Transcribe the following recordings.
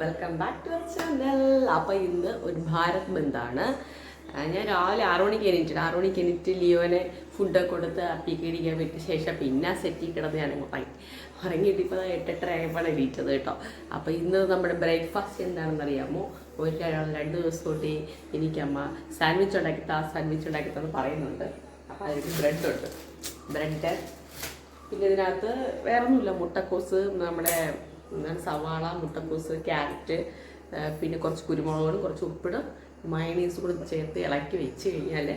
Welcome back to our channel അപ്പോൾ ഇന്ന് ഒരു ഭാരത് ബന്ധാണ്. ഞാൻ രാവിലെ ആറു മണിക്ക് എണീറ്റിട്ട് ആറു മണിക്ക് എണീറ്റ് ലിയോനെ ഫുഡൊക്കെ കൊടുത്ത് അപ്പി ഇടിക്കാൻ വിട്ട ശേഷം പിന്നെ സെറ്റിൽ കിടന്ന് ഞാൻ ഉറങ്ങി ഉറങ്ങിയിട്ട് ഇപ്പോൾ എട്ടെട്ടര ആയപ്പോഴാണ് എണീറ്റത് കേട്ടോ. അപ്പോൾ ഇന്ന് നമ്മുടെ ബ്രേക്ക്ഫാസ്റ്റ് എന്താണെന്ന് അറിയാമോ? ഒരു രണ്ട് ദിവസം തൊട്ട് എനിക്കമ്മ സാൻഡ്വിച്ച് ഉണ്ടാക്കി സാൻഡ്വിച്ച് ഉണ്ടാക്കി പറയുന്നുണ്ട്. അപ്പോൾ ബ്രെഡ് ഉണ്ട്. ബ്രെഡ് പിന്നെ ഇതിനകത്ത് വേറൊന്നുമില്ല മുട്ടക്കോസ് നമ്മുടെ എന്താണ് സവാള മുട്ടക്കൂസ് ക്യാരറ്റ് പിന്നെ കുറച്ച് കുരുമുളക് പൊടി, കുറച്ച് ഉപ്പിടും. മയണീസ് കൂടെ ചേർത്ത് ഇളക്കി വെച്ച് കഴിഞ്ഞാൽ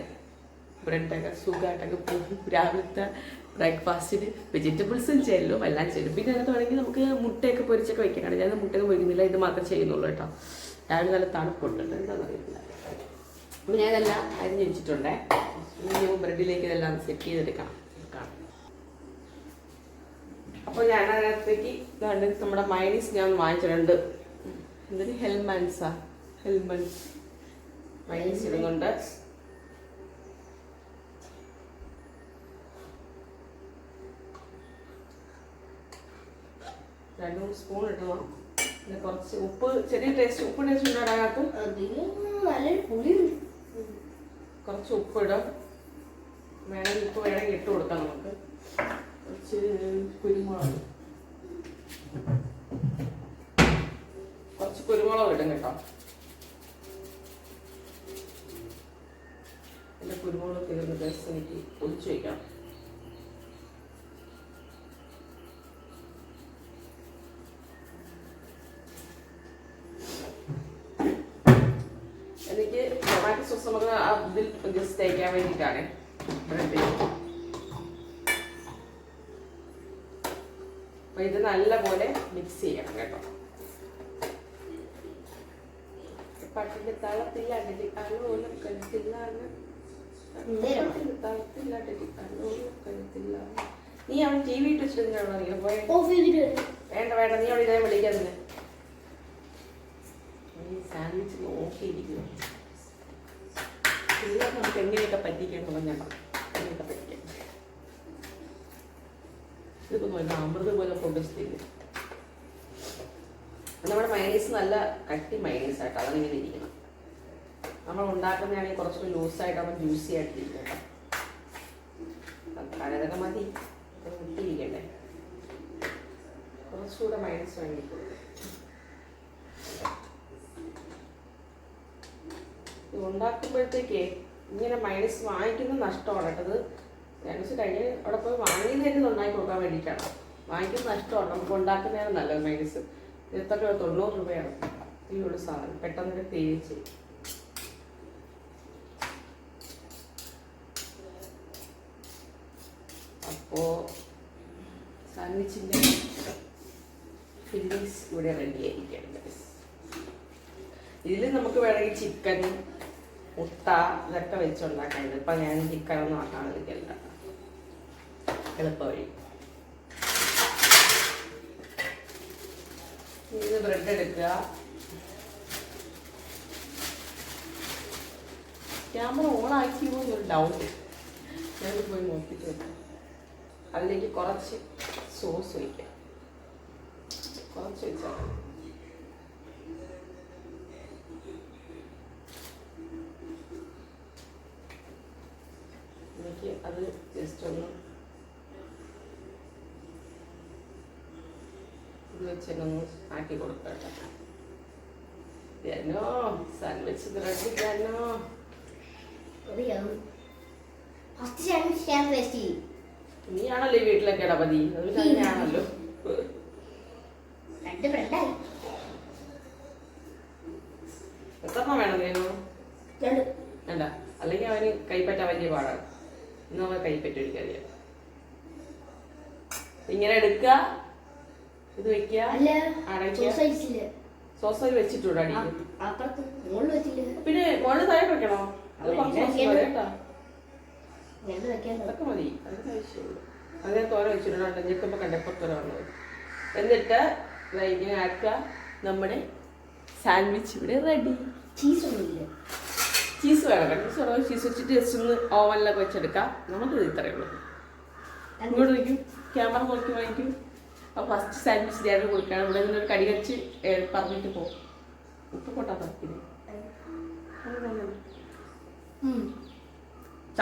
ബ്രെഡൊക്കെ സുഖമായിട്ടൊക്കെ രാവിലത്തെ ബ്രേക്ക്ഫാസ്റ്റിന് വെജിറ്റബിൾസും ചെല്ലും. എല്ലാം ചെല്ലും. പിന്നെ അതിനകത്ത് വേണമെങ്കിൽ നമുക്ക് മുട്ടയൊക്കെ പൊരിച്ചൊക്കെ വെക്കാം. കാരണം ഞാൻ മുട്ടയൊക്കെ പൊരിക്കുന്നില്ല. ഇത് മാത്രമേ ചെയ്യുന്നുള്ളൂ കേട്ടോ. രാവിലെ നല്ല തണുപ്പുണ്ട്. എന്താണെന്ന് അറിയില്ല അപ്പം ഞാനിതെല്ലാം അരിഞ്ഞ് വെച്ചിട്ടുണ്ടേ. ഇനി ബ്രെഡിലേക്ക് ഇതെല്ലാം സെറ്റ് ചെയ്തെടുക്കണം. കാണാം അപ്പോൾ ഞാൻ അതിനകത്തേക്ക് ഇതാണ്ട് നമ്മുടെ മൈനീസ് ഞാൻ വാങ്ങിച്ചിട്ടുണ്ട്. എന്തൊരു ഹെൽമൻസാ? ഹെൽമൻസ് മൈനീസ് ഇടുന്നുണ്ട്. രണ്ട് മൂന്ന് സ്പൂൺ ഇടണം പിന്നെ കുറച്ച് ഉപ്പ് ചെറിയ ടേസ്റ്റ് ഉപ്പ് ടേസ്റ്റ് ഉണ്ടോ അതിനകത്ത്? പുളി നല്ലൊരു പുളിയുണ്ട് കുറച്ച് ഉപ്പിടും വേണമെങ്കിൽ ഉപ്പ് വേണമെങ്കിൽ ഇട്ട് കൊടുക്കാം നമുക്ക്. കുരുമുളക്. കുറച്ച് കുരുമുളക് ഇടും കേട്ടോ. എന്റെ കുരുമുളക് തീർന്ന ദിവസം എനിക്ക് ഒളിച്ചു വയ്ക്കാം എനിക്ക് ടൊമാറ്റോ സോസ് നമുക്ക് ആ ഇതിൽ ജസ്റ്റ് തേക്കാൻ വേണ്ടിയിട്ടാണ്. നീ അവൻ ടി വി ഇട്ട് വെച്ചിട്ടുണ്ടോ നീ പോയ. ഓഫ് ചെയ്തിട്ട് വേണ്ട വേണ്ട നീ അവിടെ ഇതായി ഈ സാൻഡ്വിച്ച് നോക്കിയിരിക്കുന്നു പിള്ളേർ നമുക്ക് എങ്ങനെയൊക്കെ പറ്റിക്കാൻ പറഞ്ഞാൽ എങ്ങനെയൊക്കെ പറ്റിക്കാം ഇതിപ്പോ നോക്കാം അമൃത് പോലെ കൊണ്ടുവച്ചിട്ടില്ല നമ്മുടെ മൈനീസ് നല്ല കട്ടി മൈനീസ് ആയിട്ട് അതാണ് ഇങ്ങനെ ഇരിക്കണം. നമ്മൾ ഉണ്ടാക്കുന്നതാണെങ്കിൽ കുറച്ചുകൂടി ലൂസായിട്ട് അവൻ ജ്യൂസി ആയിട്ടിരിക്കും കേട്ടോ. ഇതൊക്കെ മതി. ഇത് മുട്ടിയിരിക്കണ്ടേ കുറച്ചുകൂടെ മൈനസ് ഇത് ഉണ്ടാക്കുമ്പോഴത്തേക്ക് ഇങ്ങനെ മൈനസ് വാങ്ങിക്കുന്ന നഷ്ടമാണ് കേട്ടത് മൈനസ് കഴിഞ്ഞ് അവിടെ പോയി വാങ്ങിയതിന് നന്നായി കൊടുക്കാൻ വേണ്ടിയിട്ടാണ്. വാങ്ങിക്കുന്നത് നഷ്ടമാണ്. നമുക്ക് ഉണ്ടാക്കുന്നതാണ് നല്ലത് മൈനസ് രൂപ? തൊണ്ണൂറ് രൂപയാണ്. ഈ ഒരു സാധനം. പെട്ടെന്ന് തേച്ച് അപ്പോൾ സാൻഡ്വിച്ചിന്റെ ഫില്ലിങ്സ് ഇവിടെ റെഡി ആയിരിക്കുകയാണ് ഇതിൽ നമുക്ക് വേണമെങ്കിൽ ചിക്കൻ മുട്ട ഇതൊക്കെ വെച്ചുണ്ടാക്കാൻ ഇപ്പം ഞാൻ ചിക്കനൊന്നും ആക്കാൻ എടുക്കില്ല എളുപ്പവഴി. ഇത് ബ്രെഡ് എടുക്കുക. ക്യാമറ ഓൺ ആക്കിയോ എന്നൊരു ഡൗട്ട് ഞാൻ പോയി നോക്കിയിട്ട് അതിലേക്ക് കുറച്ച് സോസ് ഒഴിക്കുക കുറച്ച് ഒഴിച്ചാൽ. എനിക്ക് അത് ജസ്റ്റ് ഒന്ന് വെച്ചൊന്ന് ആക്കി കൊടുക്കട്ടെ. ഞാനോ സാൻഡ്വിച്ച് ഞാനോ അറിയാം ഫസ്റ്റ് ചാൻസ് ഞാൻ ചെയ്യും. നീയാണല്ലോ ഈ വീട്ടിലൊക്കെ ഇടപതി രണ്ട് ബ്രെഡായി എത്രണ്ണം വേണം നീനു വേണ്ട. അല്ലെങ്കിൽ അവന് കൈപ്പറ്റാൻ വലിയ പാടാണ്. ഇന്ന് അവൻ കൈപ്പറ്റ എനിക്കറിയാം ഇങ്ങനെ എടുക്ക. ഇത് വെക്കുക അല്ല അടയ്ക്കുക സൈസിൽ സോസ് വെച്ചിട്ടുണ്ട് അടിയിൽ അപ്പുറത്ത് മുകളിൽ പിന്നെ മുകളിൽ താഴെ വെക്കണോ അത് കുറച്ച് കേട്ടോ. അതൊക്കെ മതി അതിന്റെ ആവശ്യമുള്ളൂ അങ്ങനെ തോര വെച്ചിട്ടുണ്ട് ഞെക്കുമ്പോൾ കണ്ടപ്പുറത്തോര എന്നിട്ട് ഇങ്ങനെ ആക്കുക. നമ്മുടെ സാൻഡ്വിച്ച് ഇവിടെ റെഡി ചീസ് ഒന്നുമില്ല ചീസ് വേണം. ചീസ് വേണം ചീസ് വെച്ചിട്ട് ജസ്റ്റ് ഒന്ന് ഓവനിലൊക്കെ വെച്ചെടുക്കാം. നമുക്ക് ഇത് ഇത്രയേ ഉള്ളൂ. ഇങ്ങോട്ട് നിൽക്കും ക്യാമറ നോക്കി വാങ്ങിക്കും. അപ്പോൾ ഫസ്റ്റ് സാൻഡ്വിച്ച് ഞാൻ കൊടുക്കുകയാണ്. ഇവിടെ നിന്നൊരു കടി കടിച്ച് പറഞ്ഞിട്ട് പോകും ഉപ്പ് കൊട്ടാത്ത ച-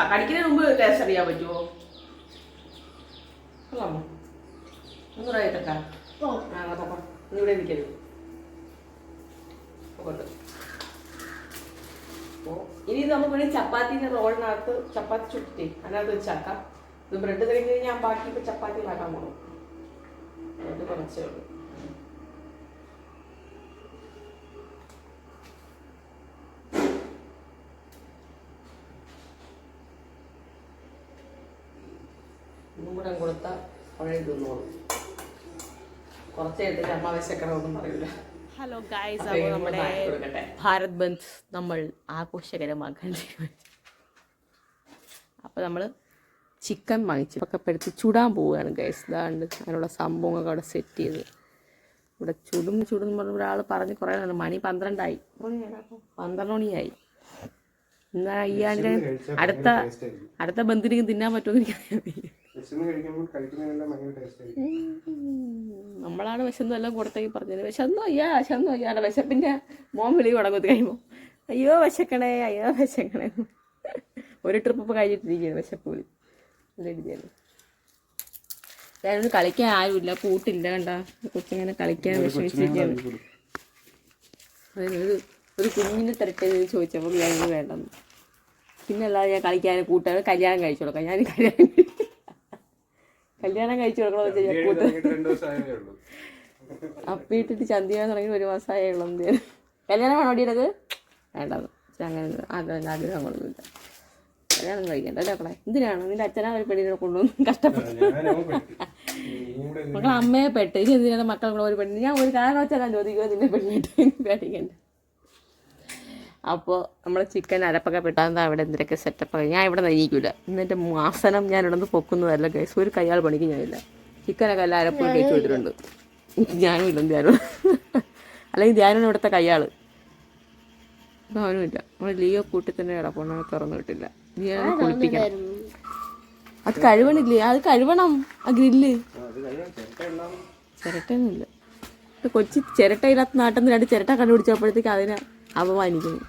കടിക്കുന്നതിന് മുമ്പ് ടേസ്റ്റ് അറിയാൻ പറ്റുമോ കൊള്ളാമോ? ആ ഇവിടെ നിൽക്കരുത് കൊണ്ട് അപ്പോൾ ഇനി നമുക്ക് വേണമെങ്കിൽ ചപ്പാത്തിന്റെ റോളിനകത്ത് ചപ്പാത്തി ചുട്ടിട്ടേ അതിനകത്ത് വെച്ചാക്കാം ഇത് ബ്രെഡ് തരങ്ങി കഴിഞ്ഞാൽ ബാക്കി ഇപ്പോൾ ചപ്പാത്തി ഉണ്ടാക്കാൻ ബ്രെഡ് കുറച്ചേ ഉള്ളൂ. കൂടെ കൊടുത്ത പഴയ തിന്നോളും. കുറച്ച് എടുത്തിട്ട് അമ്മ വിശക്കണമെന്നും പറയൂല. ഹലോ ഗായ്സ് അപ്പൊ അപ്പോൾ നമ്മുടെ ഭാരത് ബന്ദ് നമ്മൾ ആഘോഷകരമാക്കാൻ തീരുമാനിച്ചു. അപ്പോൾ നമ്മൾ ചിക്കൻ വാങ്ങിച്ചു. ഒക്കെ പെടുത്തി ചുടാൻ പോവുകയാണ് ഗൈസ് ഇതാണ്ട് അതിനുള്ള സംഭവങ്ങളൊക്കെ അവിടെ സെറ്റ് ചെയ്ത്. ഇവിടെ ചുടും ചുടും എന്ന് പറഞ്ഞ ഒരാൾ പറഞ്ഞ് കുറേ നേരം മണി പന്ത്രണ്ടായി. പന്ത്രണ്ട് മണിയായി. എന്നാൽ ഈ അടുത്ത അടുത്ത ബന്ധിനിക്ക് തിന്നാൻ പറ്റുമെന്ന് എനിക്കറിയാൻ നമ്മളാണ് വിശന്നും എല്ലാം കൊടുത്തേക്ക് പറഞ്ഞത്. വിശന്നു അയ്യാ വിശന്നു അയ്യാടെ വിശപ്പിന്റെ മോൻ വിളി തുടങ്ങുന്നത് കഴിയുമ്പോൾ അയ്യോ വിശക്കണേ അയ്യോ വിശക്കണേ. ഒരു ട്രിപ്പ് ഇപ്പോൾ കഴിഞ്ഞിട്ടിരിക്കുകയാണ് വിശപ്പ് വിളി. എഴുതിയാണ് ഞാനൊന്ന് കളിക്കാൻ ആരുമില്ല. കൂട്ടില്ല കണ്ട. കൊച്ചിങ്ങനെ കളിക്കാൻ വിഷമിച്ചിരിക്കുകയാണ്. അതായത് ഒരു കുഞ്ഞിനെ തരട്ടെ എന്ന് ചോദിച്ചപ്പോൾ ഞാനിത് വേണ്ടെന്ന്. പിന്നെ അല്ലാതെ ഞാൻ കളിക്കാൻ കൂട്ടുകാർ കല്യാണം കഴിച്ചു കൊടുക്കാം ഞാൻ കല്യാണം കല്യാണം കഴിച്ചു കൊടുക്കണമെന്ന് വെച്ചാൽ ഞാൻ കൂട്ട അപ്പിയിട്ടിട്ട് ചന്തിയാൻ തുടങ്ങി ഒരു മാസമായേ ഉള്ളൂ എന്ത് കല്യാണം വേണോ അടിയത് വേണ്ടെന്ന് അങ്ങനെ ആഗ്രഹം ആഗ്രഹങ്ങളൊന്നുമില്ല കല്യാണം കഴിക്കണ്ട അല്ലേ മക്കളെ? എന്തിനാണ്? നിന്റെ അച്ഛനാ ഒരു പെണ്ണിനെ കൊണ്ടുവന്ന് കഷ്ടപ്പെട്ടു? മക്കളെ അമ്മയെ പെട്ട്. ഇനി എന്തിനാണ് മക്കളെ കൂടെ ഒരു പെണ്ണിന്? ഞാൻ ഒരു കാരണവച്ചാൽ ഞാൻ ചോദിക്കുക നിന്നെ പെണ്ണിട്ട് പേടിക്കണ്ട. അപ്പോൾ നമ്മൾ ചിക്കൻ അരപ്പൊക്കെ പെട്ടാൽ അവിടെ എന്തൊക്കെ സെറ്റപ്പ് ഞാൻ ഇവിടെ നയിക്കില്ല എന്നിട്ട് മാസനം ഞാൻ ഇവിടെ നിന്ന് പൊക്കുന്നതല്ല ഗൈസ് ഒരു കയ്യാൾ പണിക്ക് ഞാനില്ല. ചിക്കനൊക്കെ എല്ലാം അരപ്പൊക്കെ കഴിച്ചു കൊടുത്തിട്ടുണ്ട് ഞാനും ഇല്ല ധ്യാനം അല്ലെങ്കിൽ ധ്യാനം ഇവിടുത്തെ കയ്യാൾ അവനും ഇല്ല നമ്മൾ ലിയോ കൂട്ടി തന്നെ കിടപ്പുണ്ട് തുറന്നു വിട്ടില്ല. കുളിപ്പിക്കണം. അത് കഴുകണില്ലേ അത് കഴുകണം ആ ഗ്രില്ല് ചിരട്ടയൊന്നുമില്ല. ഇത് കൊച്ചി ചിരട്ടയില്ലാത്ത നാട്ടിൽ നിന്ന് രണ്ട് ചിരട്ട കണ്ടുപിടിച്ചപ്പോഴത്തേക്ക് അതിനെ അപമാനിക്കുന്നു.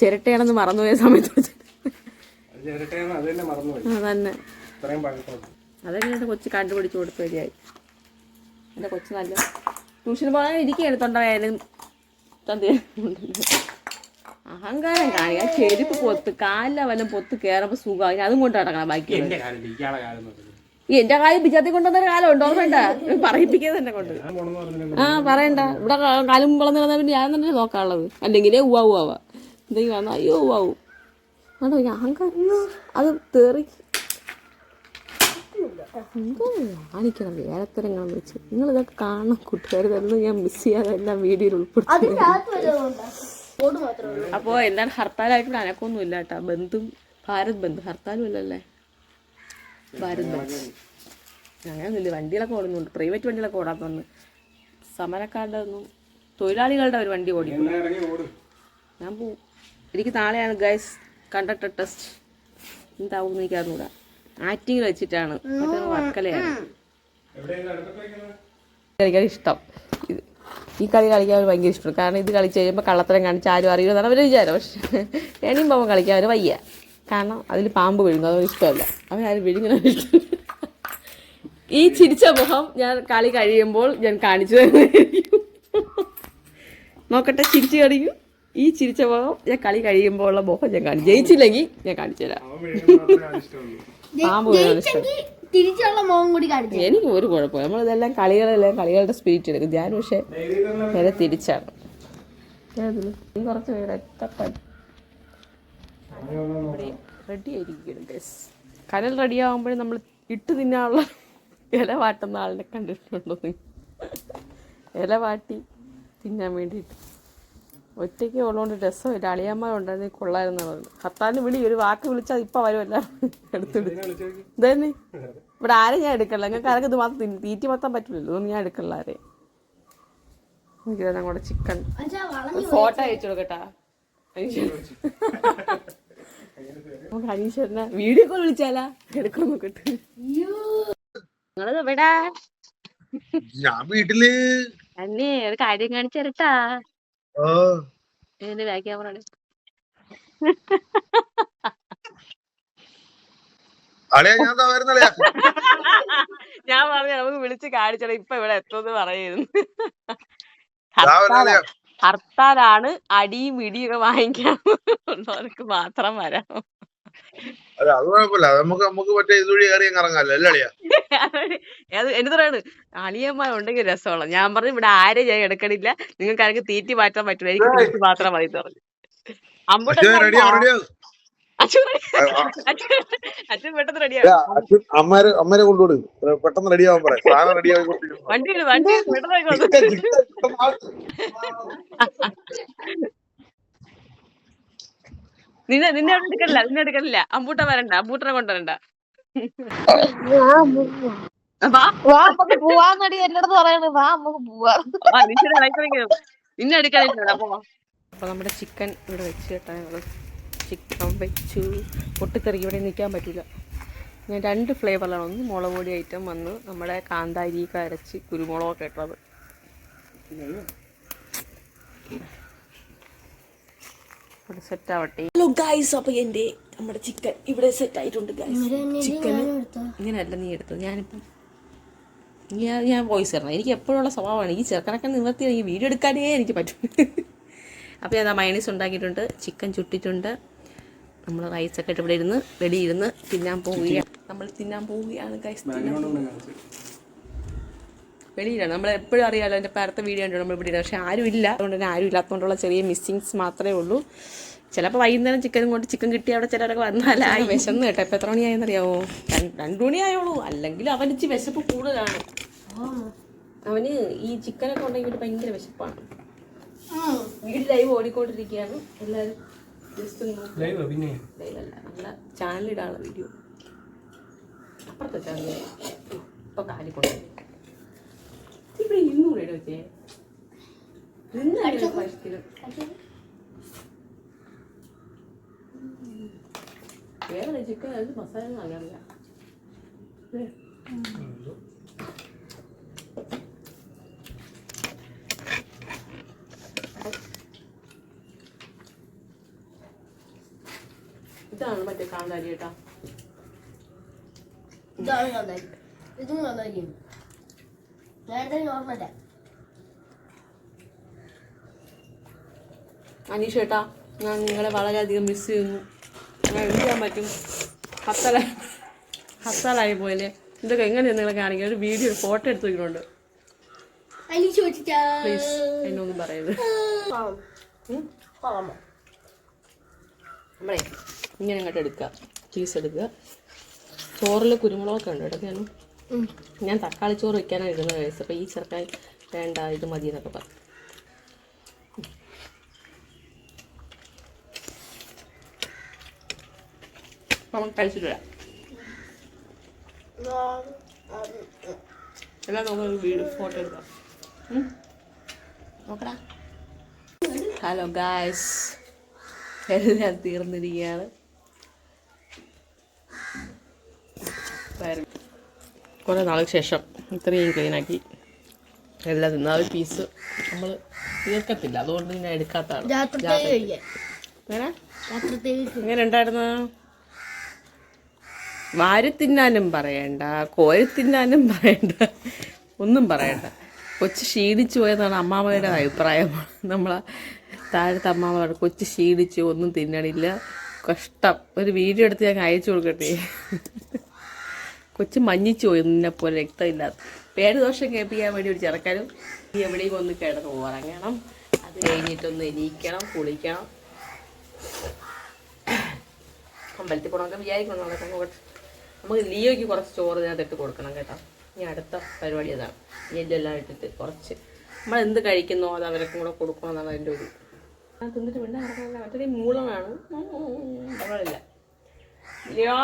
ചിരട്ടയാണെന്ന് മറന്നുപോയ സമയത്ത് അതന്നെ അത് ചിരട്ടയാണ് അത് തന്നെ മറന്നുപോയി. ആ തന്നെ ഇത്രയും പഴക്കം അതൊക്കെ എന്റെ കൊച്ചു കണ്ടുപിടിച്ച് കൊടുത്ത് വരികയായി എന്റെ കൊച്ചു നല്ല ട്യൂഷൻ പോകാൻ ഇരിക്കുകയാണ് തൊണ്ടവേനും അഹങ്കാരം കാണിക്കാൻ ചെരുപ്പ് പൊത്ത് കാലിലെ വല്ലതും പൊത്ത് കയറുമ്പോൾ സുഖം അതും കൊണ്ട് നടക്കണം ബാക്കി. എന്റെ കാലം ഇയാളെ കൊണ്ടുവന്ന കാലം പിച്ചാത്തി ഉണ്ടോ? വേണ്ട പറയിപ്പിക്കുന്നത് തന്നെ കൊണ്ട്. ആ പറയണ്ട. ഇവിടെ കാലും വളർന്നു കിടന്നാൽ പിന്നെ ഞാൻ തന്നെ നോക്കാനുള്ളത്. അല്ലെങ്കിൽ ഉവാവു ആവാ എന്തെങ്കിലും വന്നാൽ അയ്യോ ഉവ്വാവും. അതോ ഞാൻ അത് തേറി. എന്തോ കാണിക്കണം വേലത്തരങ്ങൾ വെച്ച് നിങ്ങൾ ഇതൊക്കെ കാണണം കൂട്ടുകാർ തന്നെ ഞാൻ മിസ് ചെയ്യാതെ എല്ലാം വീഡിയോയിൽ ഉൾപ്പെടുത്തി അപ്പോ അപ്പോൾ എന്താണ് ഹർത്താലായിട്ട് അനക്കൊന്നും ഇല്ല കേട്ടോ. ബന്ധും ഭാരത് ബന്ധു. ഹർത്താലും ഇല്ലല്ലേ? ബന്ദ് അങ്ങനെയൊന്നുമില്ല വണ്ടികളൊക്കെ ഓടുന്നുണ്ട്. പ്രൈവറ്റ് വണ്ടികളൊക്കെ ഓടാത്തന്ന് സമരക്കാരുടെ ഒന്നും തൊഴിലാളികളുടെ ഒരു വണ്ടി ഓടി. ഞാൻ പോവും. എനിക്ക് നാളെയാണ് ഗൈസ് കണ്ടക്ടർ ടെസ്റ്റ് എന്താവും എന്ന് എനിക്ക് അറിഞ്ഞൂടാ ആക്ടിങ്ങിൽ വെച്ചിട്ടാണ് വർക്കലയാണ് കളിക്കാൻ ഇഷ്ടം. ഈ കളി കളിക്കാൻ അവർ ഭയങ്കര ഇഷ്ടമാണ്. കാരണം ഇത് കളിച്ച് കഴിയുമ്പോൾ കള്ളത്തരം കാണിച്ച് ആരും അറിയുമെന്നാണ് അവർ വിചാരം പക്ഷേ എണീം പോകുമ്പോൾ കളിക്കാൻ അവർ വയ്യ. കാരണം അതിൽ പാമ്പ് വിഴുങ്ങും അതൊന്നും ഇഷ്ടമല്ല. അവരാരും വിഴുങ്ങുന്ന ഇഷ്ടം ഈ ചിരിച്ച മുഖം ഞാൻ കളി കഴിയുമ്പോൾ ഞാൻ കാണിച്ചു തരുന്നതായിരിക്കും. നോക്കട്ടെ ചിരിച്ച് കളിക്കും. ഈ ചിരിച്ച മുഖം ഞാൻ കളി കഴിയുമ്പോൾ ഉള്ള മുഖം ഞാൻ കാണിച്ചു. ജയിച്ചില്ലെങ്കിൽ ഞാൻ കാണിച്ചു തരാം. അവൻ വീഴുന്നത് മാത്രമേ ഇഷ്ടമുള്ളൂ. പാമ്പ് ഇഷ്ടം തിരിച്ചുള്ള മുഖം കൂടി കാണിച്ചു എനിക്ക് ഒരു കുഴപ്പമില്ല. നമ്മളിതെല്ലാം കളികളെല്ലാം കളികളുടെ സ്പിരിറ്റ് എടുക്കും. ഞാൻ പക്ഷേ നേരെ തിരിച്ചാണ്. കുറച്ച് പേര് റെഡി ആയിരിക്കും ഗസ് കനൽ റെഡി ആകുമ്പോഴേ നമ്മൾ ഇട്ട് തിന്നാനുള്ള ഇല വാട്ടുന്ന ആളിനെ കണ്ടിട്ടുണ്ടോ ഇല വാട്ടി തിന്നാൻ വേണ്ടിയിട്ട്. ഒറ്റയ്ക്ക് ഉള്ളതുകൊണ്ട് രസമില്ല. അളിയന്മാരുണ്ടായിരുന്നു കൊള്ളായിരുന്നു പറഞ്ഞു. ഹത്താന്റെ വിളി ഒരു വാക്ക് വിളിച്ചാൽ ഇപ്പം വരുമല്ല എടുത്തിട്ട് ഇതന്നെ ഇവിടെ ആരും ഞാൻ എടുക്കല്ല നിങ്ങൾക്ക് ആരൊക്കെ ഇത് മാത്രം തിന്ന് തീറ്റി മൊത്തം പറ്റില്ലല്ലോ ഇതൊന്നും ഞാൻ എടുക്കല്ല ആരെയും എനിക്ക് തന്നെ കൂടെ ചിക്കൻ ഫോട്ടോ അയച്ചു കൊടുക്കട്ടാ നമുക്ക് അനീശ്വരനെ വീഡിയോ കോൾ വിളിച്ചാലാ? എടുക്കാൻ നോക്കട്ടെ. നിങ്ങളത് എവിടാ? ഞാൻ വീട്ടിൽ. അന്നേ ഒരു കാര്യം കാണിച്ചു തരട്ടാ ഓ എന്റെ ബാക്ക് ക്യാമറ ഞാൻ പറഞ്ഞു നമുക്ക് വിളിച്ച് കാണിച്ചാ ഇപ്പൊ ഇവിടെ എത്തുമെന്ന് പറയുന്നു. ഹർത്താലാണ് അടിയും ഇടിയും ഒക്കെ വാങ്ങിക്കാൻ ഉള്ളവർക്ക് മാത്രം വരാം. അല്ല അത് കുഴപ്പമില്ല. നമുക്ക് നമുക്ക് മറ്റേ ഇതുവഴി കയറി ഇറങ്ങാല്ലോ. അല്ലേ അളിയാ? പറയാണ്? അളിയന്മാർ ഉണ്ടെങ്കിൽ രസമുള്ള ഞാൻ പറഞ്ഞു ഇവിടെ ആരെ ഞാൻ എടുക്കണില്ല. നിങ്ങൾക്ക് ആർക്ക് തീറ്റി മാറ്റാൻ പറ്റും എനിക്ക് തീറ്റി മാത്രം മതി എന്ന് പറഞ്ഞു. അമ്മൂട്ടൻ പെട്ടെന്ന് റെഡിയാണ് അച്ഛൻ അമ്മേരെ അമ്മേരെ കൊണ്ടുവിട്. പെട്ടെന്ന് റെഡിയാവാൻ പറയാം. സാധനം റെഡിയായി വണ്ടി വണ്ടി പെട്ടെന്ന്. നിന്നെ നിന്നെ അവിടെ എടുക്കണില്ല നിന്നെ എടുക്കണില്ല. അമ്പൂട്ട വരണ്ട അമ്പൂട്ടനെ കൊണ്ടുവരണ്ട. വാ. വാ നമുക്ക് പോവാന്നടി എന്നോട് പറയണേ. വാ നമുക്ക് പോവാ. നിന്നെ എടുക്കാനില്ല അപ്പൊ നമ്മുടെ ചിക്കൻ ഇവിടെ വെച്ച് കേട്ടാ ഞങ്ങൾ. ചിക്കൻ വെച്ചു. പൊട്ടിത്തെറിക്ക് ഇവിടെ നിൽക്കാൻ പറ്റില്ല. ഞാൻ രണ്ട് ഫ്ലേവറിലാണ്. ഒന്ന് മുളക് പൊടി ഐറ്റം വന്ന് നമ്മുടെ കാന്താരി അരച്ച് കുരുമുളകൊക്കെ ഇട്ടത്. ഇവിടെ സെറ്റ് ആവട്ടെ. ഹലോ ഗൈസ് അപ്പോൾ എന്റെ നമ്മുടെ ചിക്കൻ ഇവിടെ സെറ്റ് ആയിട്ടുണ്ട് ഗൈസ് ചിക്കൻ ഇങ്ങനെയല്ല നീ എടുത്തത് ഞാനിപ്പം ഞാൻ ഞാൻ വോയിസ് തരണം. എനിക്ക് എപ്പോഴുള്ള സ്വഭാവമാണ് ഈ ചെറുക്കനൊക്കെ നിവർത്തി ഈ വീഡിയോ എടുക്കാനേ എനിക്ക് പറ്റും. അപ്പോൾ ഞാൻ മയണീസ് ഉണ്ടാക്കിയിട്ടുണ്ട് ചിക്കൻ ചുട്ടിട്ടുണ്ട്. നമ്മൾ റൈസൊക്കെ ഇട്ട് ഇവിടെ ഇരുന്ന് വെടിയിരുന്ന് ഇരുന്ന് തിന്നാൻ പോവുകയാണ്. നമ്മൾ തിന്നാൻ പോവുകയാണ് ഗൈസ് വെളിയിലാണ്. നമ്മൾ എപ്പോഴും അറിയാമല്ലോ എന്റെ പേരത്തെ വീഡിയോ ഉണ്ട് നമ്മൾ ഇവിടെ പക്ഷേ ആരും ഇല്ല. അതുകൊണ്ട് തന്നെ ആരും ഇല്ലാത്തതുകൊണ്ടുള്ള ചെറിയ മിസ്സിങ്സ് മാത്രമേ ഉള്ളൂ. ചിലപ്പോൾ വൈകുന്നേരം ചിക്കൻ കൊണ്ട് ചിക്കൻ കിട്ടി അവിടെ ചിലരൊക്കെ വന്നാലായി വിശന്ന് കേട്ടോ. ഇപ്പോൾ എത്ര മണിയായെന്ന് അറിയാമോ രണ്ടു മണിയായോളൂ അല്ലെങ്കിൽ അവന് ഇച്ചി വിശപ്പ് കൂടുതലാണ്. അവന് ഈ ചിക്കനൊക്കെ ഉണ്ടെങ്കിൽ ഭയങ്കര വിശപ്പാണ്. വീട് ലൈവ് ഓടിക്കൊണ്ടിരിക്കുകയാണ്. എല്ലാവരും ജസ്റ്റ് ലൈവ് പിന്നെ? ലൈവല്ല നല്ല ചാനലിടാനുള്ള വീഡിയോ അപ്പുറത്തെ ചാനൽ ഇപ്പൊ കാലി കൊണ്ടു ഇവിടെ വെച്ചേ നിന്ന് ഭക്ഷണം വേറെ ചിക്കൻ അത് മസാല അറിയാറില്ല. ഇതാണ് മറ്റേ കാന്താരി കേട്ടാ ഇതാണ് നന്നായി ഇതും നന്നായിരിക്കും നേരത്തെ നോർമല അനീഷ് ചേട്ടാ ഞാൻ നിങ്ങളെ വളരെയധികം മിസ് ചെയ്യുന്നു. ഞാൻ എന്ത് ചെയ്യാൻ പറ്റും? ഹത്തല ഹത്തലായി പോയല്ലേ? ഇതൊക്കെ എങ്ങനെയാണ് നിങ്ങളെ കാണിക്കുക ഒരു വീഡിയോ ഒരു ഫോട്ടോ എടുത്ത് വെക്കുന്നുണ്ട്. പ്ലീസ് എന്നൊന്നും പറയരുത്. നമ്മളെ ഇങ്ങനെ അങ്ങോട്ട് എടുക്കുക ചീസ് എടുക്കുക ചോറിൽ കുരുമുളകൊക്കെ ഉണ്ട് കേട്ടോ ഞാൻ ഞാൻ തക്കാളി ചോറ് വയ്ക്കാനാണ് ഇരുന്നത് കഴിച്ചത് അപ്പോൾ ഈ ചെറുക്കാൻ വേണ്ട ഇത് മതി എന്നൊക്കെ പറഞ്ഞു. നമ്മൾ കഴിച്ചിട്ട് വരാം എല്ലാം നമുക്ക് വീട് ഫോട്ടോ എടുക്കാം. നോക്കടാ. ഹലോ ഗായ്സ് എല്ലാം തീർന്നിരിക്കുകയാണ്. കുറേ നാൾക്ക് ശേഷം ഇത്രയും ക്ലീനാക്കി എല്ലാം തിന്ന. ഒരു പീസ് നമ്മൾ തീർക്കത്തില്ല. അതുകൊണ്ട് ഞാൻ എടുക്കാത്തതാണ്. എങ്ങനെ ഉണ്ടായിരുന്നു? വാരി തിന്നാനും പറയണ്ട കോരി തിന്നാനും പറയണ്ട ഒന്നും പറയണ്ട. കൊച്ചു ക്ഷീണിച്ചു പോയെന്നാണ് അമ്മാമ്മയുടെ അഭിപ്രായം. നമ്മളെ താഴത്തെ അമ്മാമ്മ കൊച്ചു ക്ഷീണിച്ചു ഒന്നും തിന്നണില്ല. കഷ്ടം. ഒരു വീഡിയോ എടുത്ത് ഞാൻ അയച്ചു കൊടുക്കട്ടെ. കൊച്ചു മഞ്ഞിച്ചു പോയി നിന്നെ പോലെ രക്തമില്ലാത്ത പേര് ദോഷം കേൾപ്പിക്കാൻ വേണ്ടി ഒരു ചെറുക്കാനും എവിടെയും ഒന്ന് കിടന്ന് ഉറങ്ങണം. അത് കഴിഞ്ഞിട്ടൊന്ന് എണീക്കണം കുളിക്കണം. അമ്പലത്തിൽ പോകണമെന്നൊക്കെ വിചാരിക്കണം നടക്കാൻ കുറച്ച് നമുക്ക് ലിയോയ്ക്ക് കുറച്ച് ചോറ് ഇതിനകത്തിട്ട് കൊടുക്കണം കേട്ടോ. ഇനി അടുത്ത പരിപാടി അതാണ്. എല്ലാം ഇട്ടിട്ട് കുറച്ച്. നമ്മൾ എന്ത് കഴിക്കുന്നോ അത് അവർക്കും കൂടെ കൊടുക്കണമെന്നാണ് അതിന്റെ ഒരു ഞാൻ തിന്നിട്ട് വേണ്ട നടക്കണല്ല മറ്റേ മൂളമാണ് ലിയോ?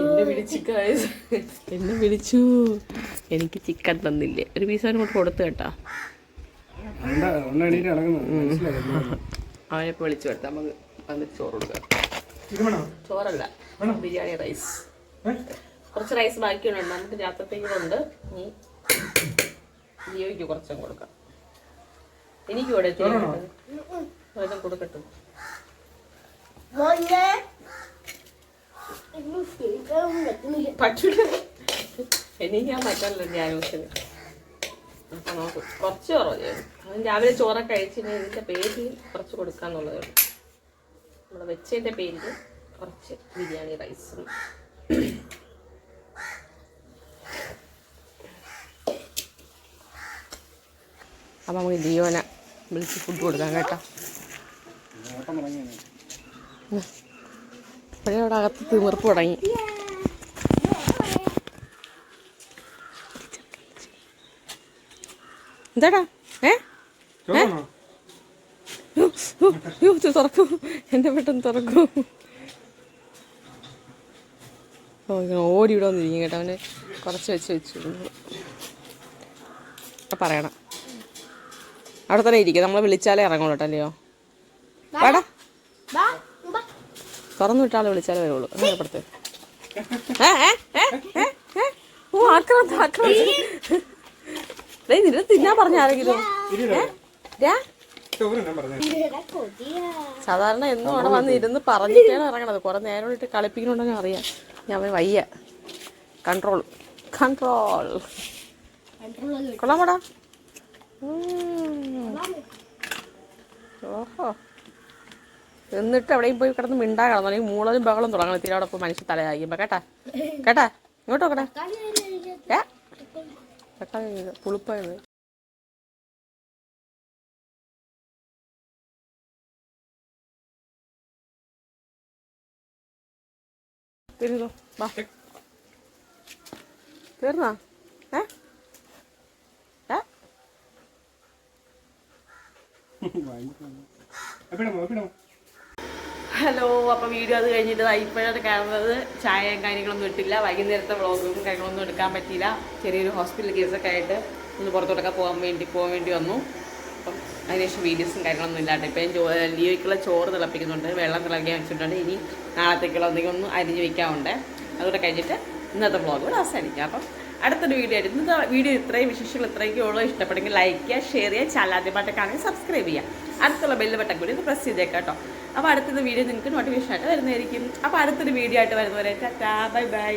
എന്നെ വിളിച്ചു. എന്നെ വിളിച്ചു. എനിക്ക് ചിക്കൻ തന്നില്ലേ. ഒരു പീസ് അവന് കൊണ്ട് കൊടുത്തു കേട്ടാ. ഒന്ന് എണീറ്റ് നടക്കുന്നത് അവനെ വിളിച്ചു വരുത്താം. നമുക്ക് വന്നിട്ട് ചോറ് കൊടുക്കാം. ചോറല്ല ബിരിയാണി റൈസ്. കുറച്ച് റൈസ് ബാക്കിയുണ്ട്. നമുക്ക് രാത്രത്തേക്കുണ്ട് ഇനി ജിയോയ്ക്ക് കുറച്ചും കൊടുക്കാം. എനിക്ക് ഇവിടെ ഇത്തിരി കൊടുക്കട്ടെ. പക്ഷേ എനിക്ക് ഞാൻ പറ്റാറില്ല ധ്യാനത്തിന് അപ്പൊ നമുക്ക് കുറച്ച് കുറവ്. അതും രാവിലെ ചോറൊക്കെ കഴിച്ചിട്ട് ഇതിന്റെ പേരിൽ കുറച്ച് കൊടുക്കാന്നുള്ളതേ ഉള്ളൂ നമ്മൾ വെച്ചതിന്റെ പേരിൽ കുറച്ച് ബിരിയാണി റൈസും അപ്പം നമുക്ക് ലിയോനെ വിളിച്ച് ഫുഡ് കൊടുക്കാം കേട്ടോ. ഇവിടെ അകത്ത് തിമിർപ്പ് തുടങ്ങി. എന്താടാ? ഏ? തുറക്കൂ. എന്റെ പെട്ടെന്ന് തുറക്കൂ. ഓടി ഇവിടെ വന്നിരിക്കും കേട്ടോ. അവന് കുറച്ച് വെച്ച് വെച്ചു പറയണം. അവിടെ തന്നെ ഇരിക്കുക നമ്മൾ വിളിച്ചാലേ ഇറങ്ങുള്ളൂ കേട്ടോ അല്ലയോ? വാടാ. തുറന്നു വിട്ടാളെ വിളിച്ചാലേ വരുള്ളൂ. അങ്ങനെ അപ്പുറത്ത് ഏ, ഏ, ഏ, ഏ, ഏ? ഓ ആക്രാന്ത ആക്രാന്ത നിന്നെ തിന്നാൻ പറഞ്ഞ ആരെങ്കിലും? സാധാരണ എന്നും അവിടെ വന്ന് ഇരുന്ന് പറഞ്ഞിട്ടാണ് ഇറങ്ങണത്. കുറെ നേരം ഇട്ട് കളിപ്പിക്കണുണ്ടെങ്കിൽ അറിയാം. ഞാൻ വയ്യ. കൺട്രോൾ കൺട്രോൾ കൊള്ളാം കൊള്ളാമടാ. ഓഹോ. എന്നിട്ട് എവിടെയും പോയി കിടന്ന് മിണ്ടാ കിടന്നു അല്ലെങ്കിൽ മൂളലും ബഹളം തുടങ്ങണം. തീരെ അവിടെ പോയി മനുഷ്യ തലയാകുമ്പോ കേട്ടാ? കേട്ടാ? ഇങ്ങോട്ട് നോക്കട്ടെ ഏ? തക്കാളി പുളിപ്പായത് തീർന്നോ വാ തീർന്നാ ഏ ഏ എപ്പിടമോ എപ്പിടമോ ഹലോ അപ്പോൾ വീഡിയോ അത് കഴിഞ്ഞിട്ട് ഇപ്പോഴത്തെ കാണുന്നത് ചായയും കാര്യങ്ങളൊന്നും ഇട്ടില്ല. വൈകുന്നേരത്തെ വ്ളോഗും കാര്യങ്ങളൊന്നും എടുക്കാൻ പറ്റിയില്ല. ചെറിയൊരു ഹോസ്പിറ്റൽ കേസൊക്കെ ആയിട്ട് ഒന്ന് പുറത്തോട്ടൊക്കെ പോകാൻ വേണ്ടി പോകാൻ വേണ്ടി വന്നു. അപ്പം അതിനുശേഷം വീഡിയോസും കാര്യങ്ങളൊന്നും ഇല്ലാട്ടെ ഇപ്പം ഞാൻ ലിയോയ്ക്കുള്ള ചോറ് തിളപ്പിക്കുന്നുണ്ട്. വെള്ളം തിളക്കാൻ വെച്ചിട്ടുണ്ട്. ഇനി നാളത്തേക്കുള്ള എന്തെങ്കിലും ഒന്ന് അരിഞ്ഞ് വെക്കാറുണ്ട് അതുകൂടെ കഴിഞ്ഞിട്ട് ഇന്നത്തെ വ്ളോഗ് ഇവിടെ അവസാനിക്കാം. അപ്പം അടുത്തൊരു വീഡിയോ ആയിട്ട്. ഇന്നത്തെ വീഡിയോ ഇത്രയും വിശേഷങ്ങൾ ഇത്രയൊക്കെ ഉള്ളൂ. ഇഷ്ടപ്പെടുമെങ്കിൽ ലൈക്ക് ചെയ്യുക ഷെയർ ചെയ്യുക ചാനൽ പാട്ടൊക്കെ ആണെങ്കിൽ സബ്സ്ക്രൈബ് ചെയ്യുക. അടുത്തുള്ള ബെല്ല് ബട്ടൺ കൂടി ഒന്ന് പ്രസ് ചെയ്തേക്കാം കേട്ടോ. അപ്പോൾ അടുത്തൊരു വീഡിയോ നിങ്ങൾക്ക് നോട്ടിഫിക്കേഷൻ ആയിട്ട് വരുന്നതായിരിക്കും. അപ്പോൾ അടുത്തൊരു വീഡിയോ ആയിട്ട് വരുന്നവരെ ടാ ബൈ ബൈ